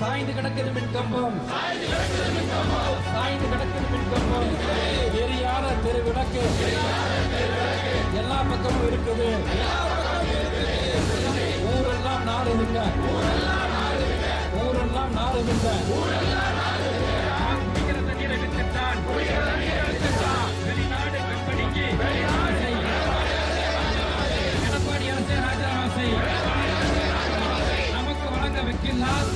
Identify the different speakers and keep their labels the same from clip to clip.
Speaker 1: சாய்ந்து கிடக்குது மின் கம்பம். சாய்ந்து கிடக்குது மின் கம்பம். எரியாத தெரு விளக்கு எல்லா பக்கமும் இருக்குது. ஊரெல்லாம் நாடுகின்ற ஊரெல்லாம் நாடு இருக்க எடப்பாடி அரசு ராஜினாமா செய் நமக்கு வழங்க வைக்கின்றார்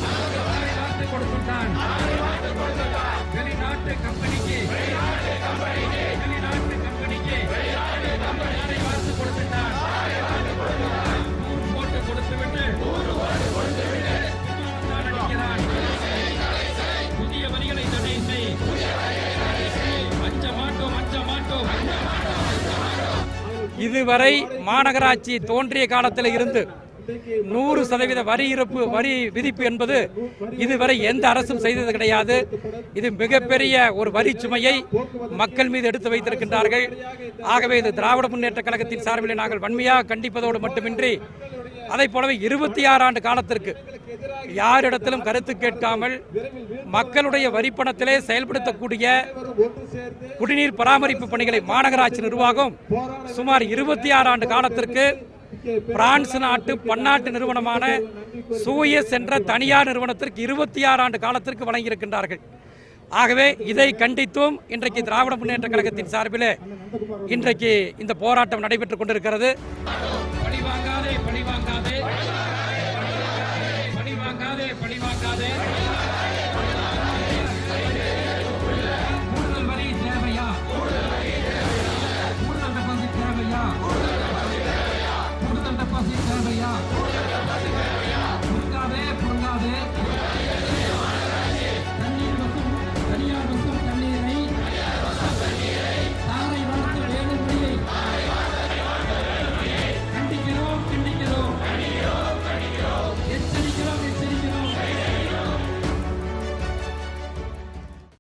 Speaker 1: வார்த்தை கொடுத்துட்டான். வெளிநாட்டு கம்பெனிக்கு. வெளிநாட்டு கம்பெனிக்கு. யாரை வார்த்தை கொடுத்துட்டான் நூறு போட்டு கொடுத்து விட்டு அடிக்கிறான் புதிய வரிகளை தடை செய். அஞ்ச மாட்டோம் அஞ்ச மாட்டோம் இதுவரை மாநகராட்சி தோன்றிய காலத்தில் இருந்து நூறு சதவீத வரி இருப்பு வரி விதிப்பு என்பது இதுவரை எந்த அரசும் செய்தது கிடையாது. இது மிகப்பெரிய ஒரு வரி சுமையை மக்கள் மீது எடுத்து வைத்திருக்கின்றார்கள். ஆகவே இது திராவிட முன்னேற்ற கழகத்தின் சார்பில் நாங்கள் வன்மையாக கண்டிப்பதோடு மட்டுமின்றி அதை போலவே இருபத்தி ஆறு ஆண்டு காலத்திற்கு யாரிடத்திலும் கருத்து கேட்காமல் மக்களுடைய வரிப்பணத்திலே செயல்படுத்தக்கூடிய குடிநீர் பராமரிப்பு பணிகளை மாநகராட்சி நிர்வாகம் சுமார் இருபத்தி ஆறு ஆண்டு காலத்திற்கு பிரான்ஸ் நாட்டு பன்னாட்டு நிறுவனமான சூயஸ் என்ற தனியார் நிறுவனத்திற்கு இருபத்தி ஆறு ஆண்டு காலத்திற்கு வழங்கியிருக்கின்றார்கள். ஆகவே இதை கண்டித்தும் இன்றைக்கு திராவிட முன்னேற்ற கழகத்தின் சார்பில் இன்றைக்கு இந்த போராட்டம் நடைபெற்றுக் கொண்டிருக்கிறது. பழி வாங்காதே